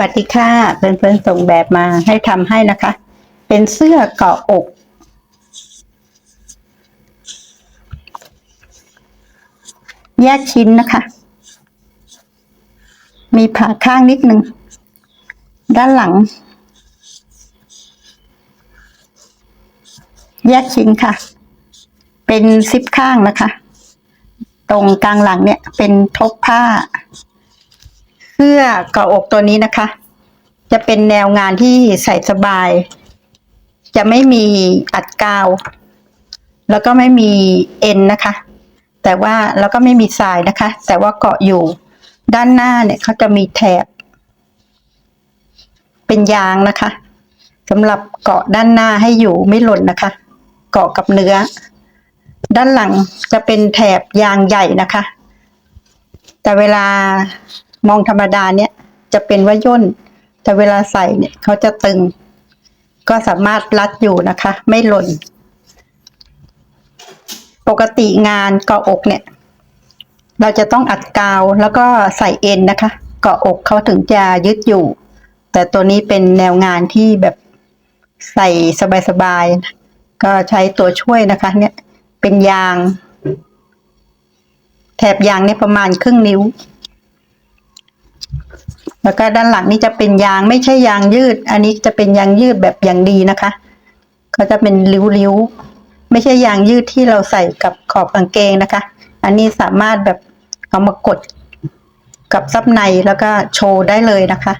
วัสดีค่ะเพื่อนๆส่งแบบมาให้ทำให้นะคะ เป็นเสื้อเกาะอก แยกชิ้นนะคะ มีผ่าข้างนิดนึง ด้านหลัง แยกชิ้นค่ะ เป็นซิปข้างนะคะ ตรงกลางหลังเนี่ย เป็นทบผ้า สื้อเกาะอกตัวนี้นะคะ จะเป็นแนวงานที่ใส่สบาย จะไม่มีอัดกาว แล้วก็ไม่มีเอ็นนะคะ แต่ว่าแล้วก็ไม่มีสายนะคะ แต่ว่าเกาะอยู่ด้านหน้าเนี่ยเขาจะมีแถบ เป็นยางนะคะสำหรับเกาะด้านหน้าให้อยู่ไม่หล่นนะคะ เกาะกับเนื้อ ด้านหลังจะเป็นแถบยางใหญ่นะคะ แต่เวลา มองธรรมดาเนี่ยจะเป็นว่าย่น แต่เวลาใส่เนี่ยเขาจะตึง ก็สามารถรัดอยู่นะคะ ไม่หล่น ปกติงานเกาะอกเนี่ย เราจะต้องอัดกาวแล้วก็ใส่เอ็นนะคะ เกาะอกเขาถึงจะยึดอยู่ แต่ตัวนี้เป็นแนวงานที่แบบใส่สบายๆ ก็ใช้ตัวช่วยนะคะ เนี่ยเป็นยาง แถบยางเนี่ยประมาณครึ่งนิ้ว แล้วก็ด้านหลังนี่จะเป็นยางไม่ใช่ยางยืด อันนี้จะเป็นยางยืดแบบอย่างดีนะคะก็จะเป็นริ้วๆไม่ใช่ยางยืดที่เราใส่กับขอบกางเกงนะคะ อันนี้สามารถแบบเอามากดกับซับในแล้วก็โชว์ได้เลยนะคะ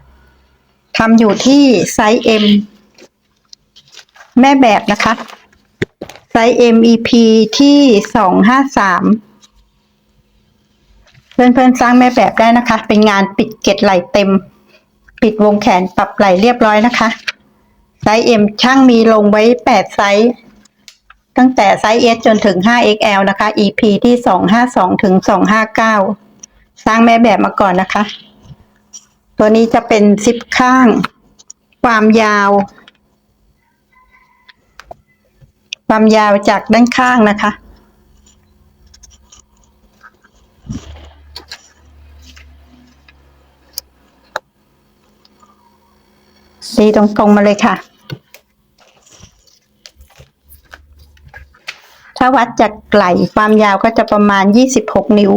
ทำอยู่ที่ไซส์ M แม่แบบนะคะ ไซส์ MEP ที่สองห้าสาม เพื่อนๆสร้างแม่แบบได้นะคะ เป็นงานปิดเกล็ดไหล่เต็ม ปิดวงแขนปรับไหล่เรียบร้อยนะคะไซส์ M ช่างมีลงไว้แปดไซส์ตั้งแต่ไซส์ S จนถึง 5XL นะคะ EP ที่ 252 ถึง 259 สร้างแม่แบบมาก่อนนะคะ ตัวนี้จะเป็นซิปข้าง ความยาว ความยาวจากด้านข้างนะคะ ตีตรงๆมาเลยค่ะ ถ้าวัดจากไหล่ความยาวก็จะประมาณ 26 นิ้ว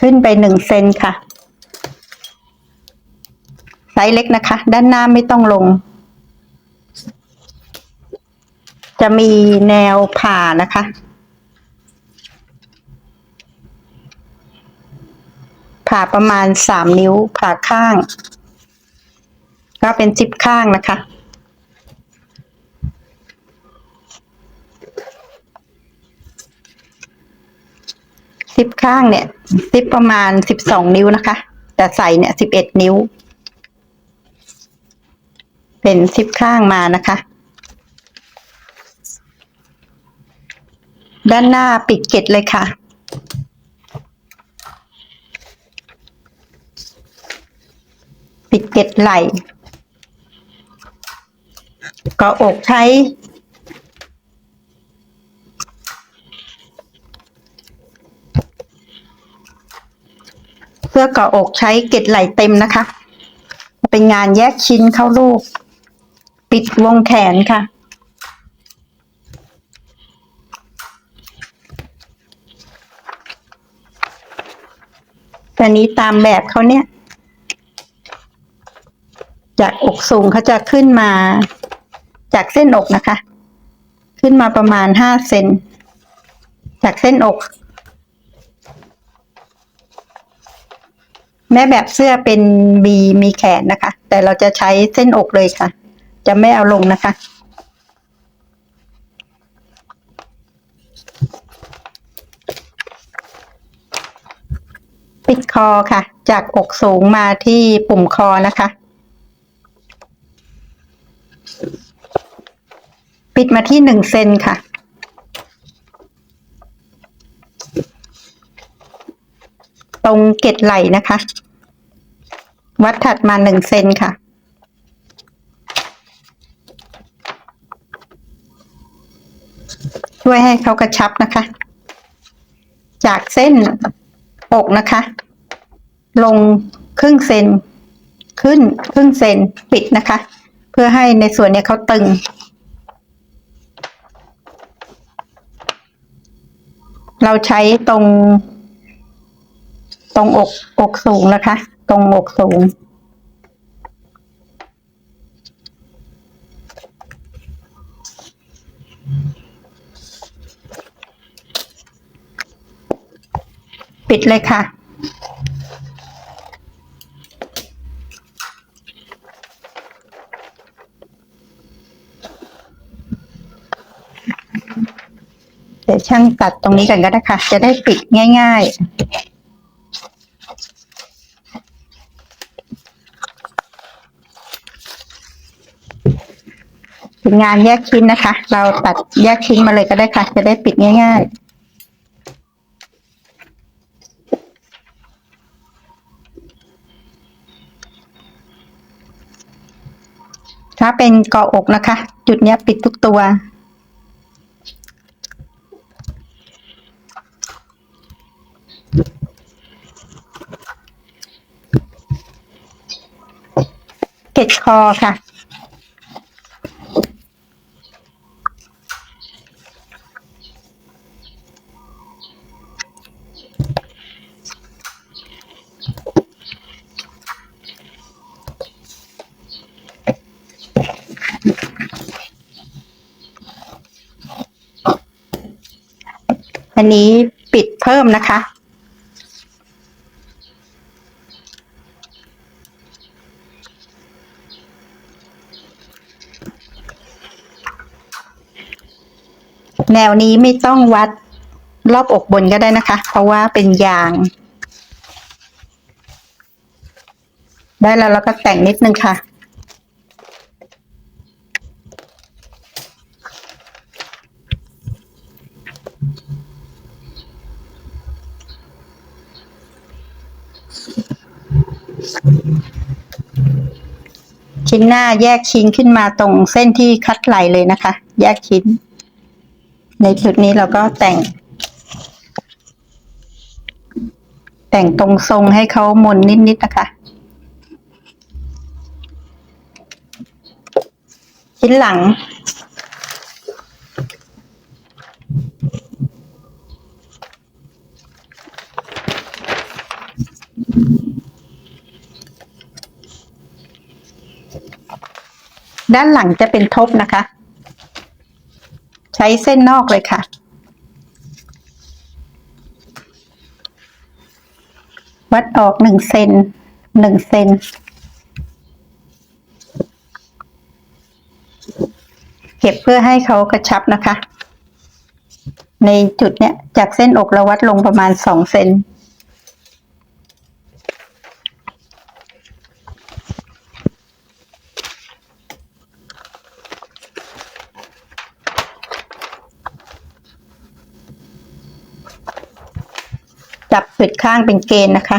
ขึ้นไปหนึ่งเซนค่ะ ไซส์เล็กนะคะ ด้านหน้าไม่ต้องลง จะมีแนวผ่านะคะ ผ่าประมาณสามนิ้วผ่าข้าง ก็เป็นซิปข้างนะคะซิปข้างเนี่ยซิปประมาณสิบสองนิ้วนะคะ แต่ใส่เนี่ยสิบเอ็ดนิ้ว เป็นซิปข้างมานะคะ ด้านหน้าปิดเกล็ดเลยค่ะ ปิดเกล็ดไหล่ก็อกใช้เสื้อกาะอกใช้เกล็ดไหล่เต็มนะคะ เป็นงานแยกชิ้นเข้ารูป ปิดวงแขนค่ะ แต่นี้ตามแบบเขาเนี่ย จากอกสูงเขาจะขึ้นมา จากเส้นอกนะคะ ขึ้นมาประมาณห้าเซนจากเส้นอก แม่แบบเสื้อเป็นมีมีแขนนะคะ แต่เราจะใช้เส้นอกเลยค่ะ จะไม่เอาลงนะคะปิดคอค่ะ จากอกสูงมาที่ปุ่มคอนะคะ ปิดมาที่หนึ่งเซนค่ะ ตรงเกล็ดไหล่นะคะ วัดถัดมาหนึ่งเซนค่ะ ช่วยให้เขากระชับนะคะ จากเส้นอกนะคะ ลงครึ่งเซน ขึ้นครึ่งเซนปิดนะคะ พื่อให้ในส่วนเนี้ยเขาตึง เราใช้ตรง ตรงอกอกสูงนะคะ ตรงอกสูง ปิดเลยค่ะ เดี๋ยวช่างตัดตรงนี้กันก็ได้ค่ะ จะได้ปิดง่ายๆเป็นงานแยกชิ้นนะคะ เราตัดแยกชิ้นมาเลยก็ได้ค่ะ จะได้ปิดง่าย ๆถ้าเป็นกาะอกนะคะ จุดเนี้ยปิดทุกตัว เก็ดคอค่ะ อันนี้ปิดเพิ่มนะคะ แนวนี้ไม่ต้องวัดรอบอกบนก็ได้นะคะ เพราะว่าเป็นยาง ได้แล้วเราก็แต่งนิดนึงค่ะชิ้นหน้าแยกชิ้นขึ้นมาตรงเส้นที่คัดไหลเลยนะคะ แยกชิ้น ในจุดนี้เราก็แต่ง แต่งตรงทรงให้เขามนนิดๆนะคะ ชิ้นหลัง ด้านหลังจะเป็นทบนะคะ ใช้เส้นนอกเลยค่ะ วัดออกหนึ่งเซนหนึ่งเซนเก็บเพื่อให้เขากระชับนะคะ ในจุดเนี้ยจากเส้นอกเราวัดลงประมาณสองเซน จับปิดข้างเป็นเกณฑ์นะคะ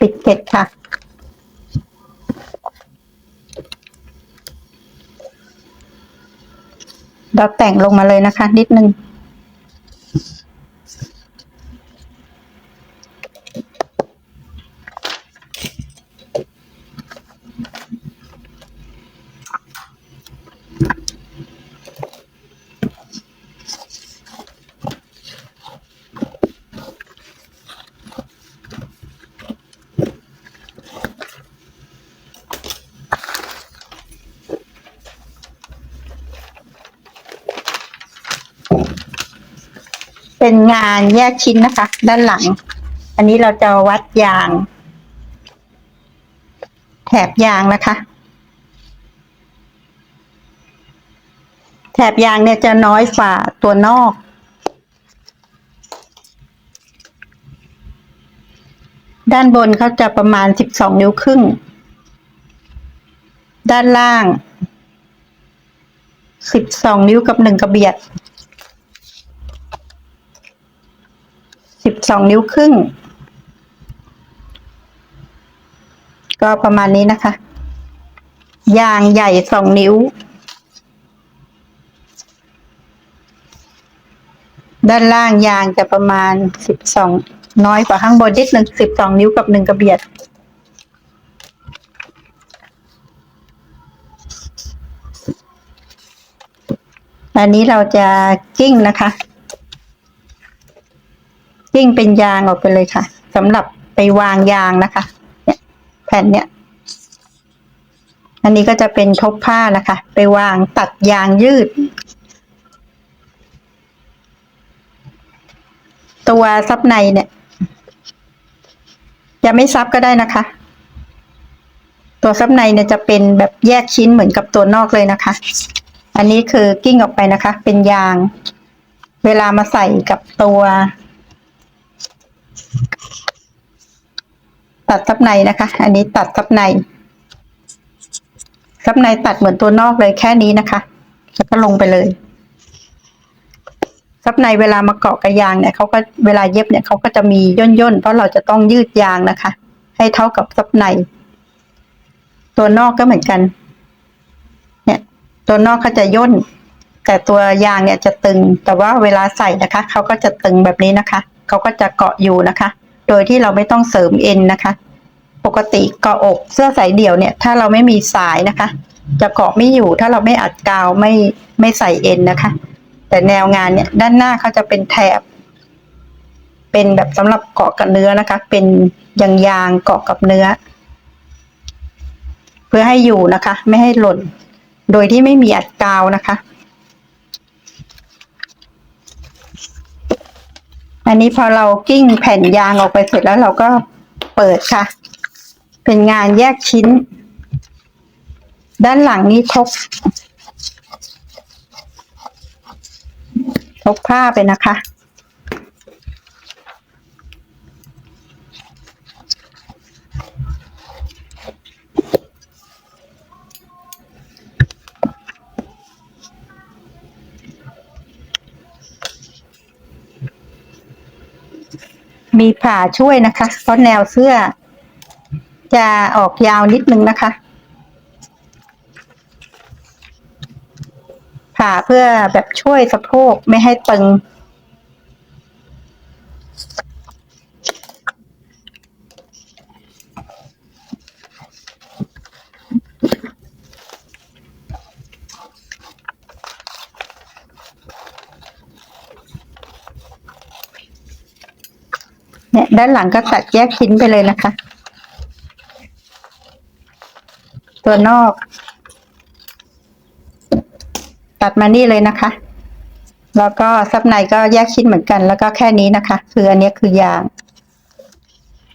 ปิดเกล็ดค่ะ เราแต่งลงมาเลยนะคะ นิดนึง เป็นงานแยกชิ้นนะคะ ด้านหลัง อันนี้เราจะวัดยาง แถบยางนะคะ แถบยางเนี่ยจะน้อยฝ่าตัวนอก ด้านบนเขาจะประมาณสิบสองนิ้วครึ่ง ด้านล่างสิบสองนิ้วกับหนึ่งกระเบียด สองนิ้วครึ่ง ก็ประมาณนี้นะคะ ยางใหญ่สองนิ้ว ด้านล่างยางจะประมาณสิบสองน้อยกว่าข้างบนนิดหนึ่งสิบสองนิ้วกับหนึ่งกระเบียดอันนี้เราจะกิ้งนะคะ กิ้งเป็นยางออกไปเลยค่ะสำหรับไปวางยางนะคะ เนี่ย แผ่นเนี้ยอันนี้ก็จะเป็นทบผ้านะคะ ไปวางตัดยางยืด ตัวซับในเนี่ยจะไม่ซับก็ได้นะคะ ตัวซับในเนี่ยจะเป็นแบบแยกชิ้นเหมือนกับตัวนอกเลยนะคะ อันนี้คือกิ้งออกไปนะคะ เป็นยาง เวลามาใส่กับตัว ตัดซับในนะคะ อันนี้ตัดซับในซับในตัดเหมือนตัวนอกเลยแค่นี้นะคะ แล้วก็ลงไปเลยซับในเวลามาเกาะกับยางเนี่ยเขาก็เวลาเย็บเนี่ยเขาก็จะมีย่นย่นๆเพราะเราจะต้องยืดยางนะคะ ให้เท่ากับซับใน ตัวนอกก็เหมือนกัน เนี่ย ตัวนอกเขาจะย่น แต่ตัวยางเนี่ยจะตึง แต่ว่าเวลาใส่นะคะเขาก็จะตึงแบบนี้นะคะ เขาก็จะเกาะอยู่นะคะ โดยที่เราไม่ต้องเสริมเอ็นนะคะ ปกติเกาะอกเสื้อสายเดี่ยวเนี่ย ถ้าเราไม่มีสายนะคะ จะเกาะไม่อยู่ถ้าเราไม่อัดกาวไม่ไม่ใส่เอ็นนะคะ แต่แนวงานเนี่ยด้านหน้าเขาจะเป็นแถบ เป็นแบบสำหรับเกาะกับเนื้อนะคะ เป็นยางยางๆเกาะกับเนื้อ เพื่อให้อยู่นะคะ ไม่ให้หล่น โดยที่ไม่มีอัดกาวนะคะ อันนี้พอเรากิ้งแผ่นยางออกไปเสร็จแล้วเราก็เปิดค่ะ เป็นงานแยกชิ้น ด้านหลังนี้ทบทบผ้าไปนะคะ มีผ่าช่วยนะคะ เพราะแนวเสื้อ จะออกยาวนิดนึงนะคะ ผ่าเพื่อแบบช่วยสะโพกไม่ให้ตึง เนี่ย ด้านหลังก็ตัดแยกชิ้นไปเลยนะคะ ตัวนอก ตัดมานี่เลยนะคะ แล้วก็ซับในก็แยกชิ้นเหมือนกัน แล้วก็แค่นี้นะคะ คืออันนี้คือยาง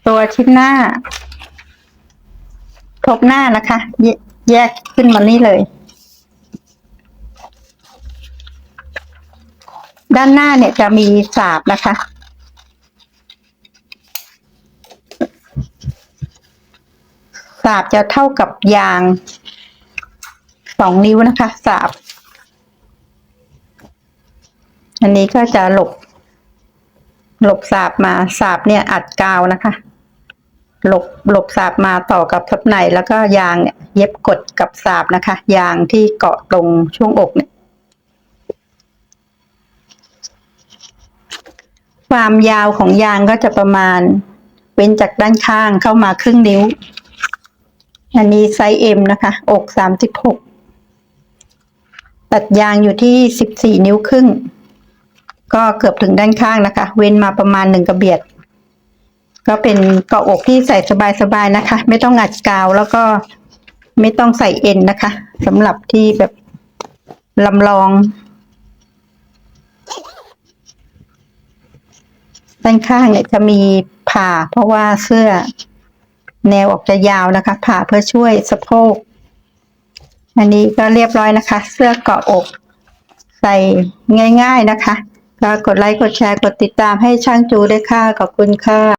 ตัวชิ้นหน้าทบหน้านะคะ แยแยกขึ้นมานี่เลย ด้านหน้าเนี่ยจะมีสาบนะคะ สาบจะเท่ากับยางสองนิ้วนะคะสาบ อันนี้ก็จะหลบ หลบสาบมาสาบเนี่ยอัดกาวนะคะ หลบหลบสาบมาต่อกับทับในแล้วก็ยางเนี่ยเย็บกดกับสาบนะคะ ยางที่เกาะตรงช่วงอกเนี่ยความยาวของยางก็จะประมาณ เว้นจากด้านข้างเข้ามาครึ่งนิ้ว อันนี้ไซส์เอ็มนะคะ อกสามสิบหกตัดยางอยู่ที่สิบสี่นิ้วครึ่ง ก็เกือบถึงด้านข้างนะคะ เว้นมาประมาณหนึ่งกระเบียด ก็เป็นเกาะอกที่ใส่สบายๆนะคะ ไม่ต้องอัดกาวแล้วก็ไม่ต้องใส่เอ็นนะคะสำหรับที่แบบลำลองด้านข้างเนี่ยจะมีผ่าเพราะว่าเสื้อ แนวออกจะยาวนะคะ ผ่าเพื่อช่วยสะโพก อันนี้ก็เรียบร้อยนะคะ เสื้อเกาะอก ใส่ง่าย ๆนะคะก็กดไลค์กดแชร์กดติดตามให้ช่างจูด้วยค่ะขอบคุณค่ะ